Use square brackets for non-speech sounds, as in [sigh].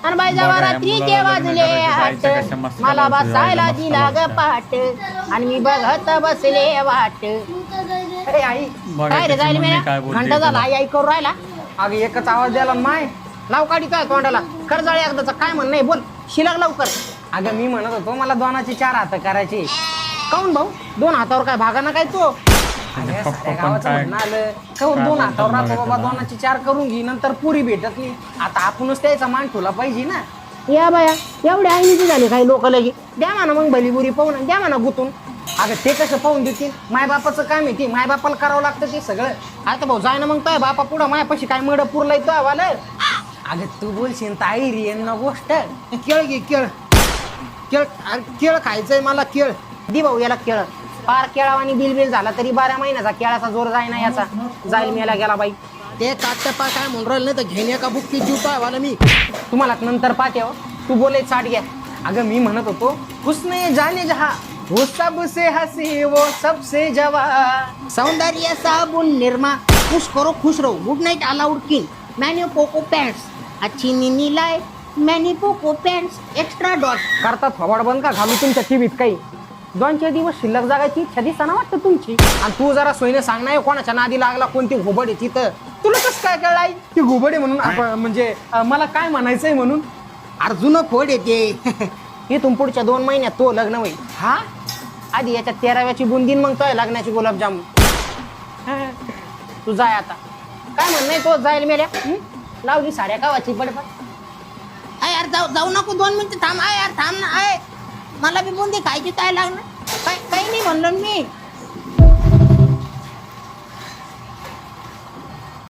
आणि या रात्रीचे वाजले आठ? मला बसायला दिला ग. पाट आणि मी बघत बसले वाट. अरे आई काय रे जायला मी काय बोलते घंटा झाला. आई आई करू राहिला. अगं एकच आवाज द्याला ना माय. लाव काढितोय तोंडाला. कर्जाळे एकदाचा काय म्हण नाही बोल. शिलाग लवकर. अगं मी म्हणत होतो मला दोनाचे चार हात करायचे. काऊन भाऊ? दोन हातावर काय भागाना काय तो? अरे पप्पा पण काय- आलं काय दोन हातावर राहतो बाबा. दोनाचे चार करून घे नंतर पुरी भेटत नाही. आता आपणच त्याचा मान ठेवला पाहिजे ना. या बाया एवढे आईची झाले काही लोक लगे? द्या म्हणा मग भलीबुरी पाहून द्या म्हणा गुतून. अगं ते कसं पाहून देतील? मायबापाचं काम आहे ते मायबापाला करावं लागतं ते सगळं. आता भाऊ जाय ना मग तो बापा पुढं मायापाशी काय मड पुरलाय तो आवाला? अगं तू बोलशील ताई रे ना गोष्ट. केळ घे केळ. केळ अरे केळ खायचंय मला केळ. दि भाऊ याला केळ. फार केळावानी बिल बिल झाला तरी बारा महिन्याचा केळाचा जोर जाय ना याचा. जाईल मेला गेला बाई. ते काटपा काय म्हणून राहिलं नाही तर घेणे का बुक्की जीव पायवाला मी. तुम्हाला नंतर पाहते हो. तू बोले चाट घ्या अगं मी म्हणत होतो हुसने जाने जहा वो सबसे हसी वो सबसे जवा. सौंदर्य साबुन निर्मा खुश करो खुश रहो. गुड नाईट अलाउड किंग मॅन्यू पोको पॅन्ट्स अच्छी निनी लाय मॅनी पोको पॅन्ट्स एक्स्ट्रा डॉट करतात फवाड बंद का? घालू तुमच्या टीव्हीत काही. दोन चार दिवस शिल्लक जागायची इच्छा दिसताना वाटतं तुमची. आणि तू जरा सोयीने सांग ना हे कोणाच्या नादी लागला कोणती घोबड आहे तिथं. तुला कसं काय कळलं आई? ती घोबड आहे म्हणून आपण- म्हणजे अं, मला काय म्हणायचंय म्हणून? अर्जुन खोड येते [laughs] इथून पुढच्या दोन महिन्यात तो लग्न होईल. हा? आधी याच्यात तेराव्याची बुंदीन मग तो लग्नाची गुलाबजामुन [laughs] तू जाय आता. काय म्हण नाही तो जाईल मेल्या? हं? लावली साड्या कावाची बडबड. आय यार जाऊ जाऊ नको दोन मिनिटं थांब. आय यार थांब ना. आय मला बी बुंदी खायची काय लागणार. काय काही नाही म्हणलं मी.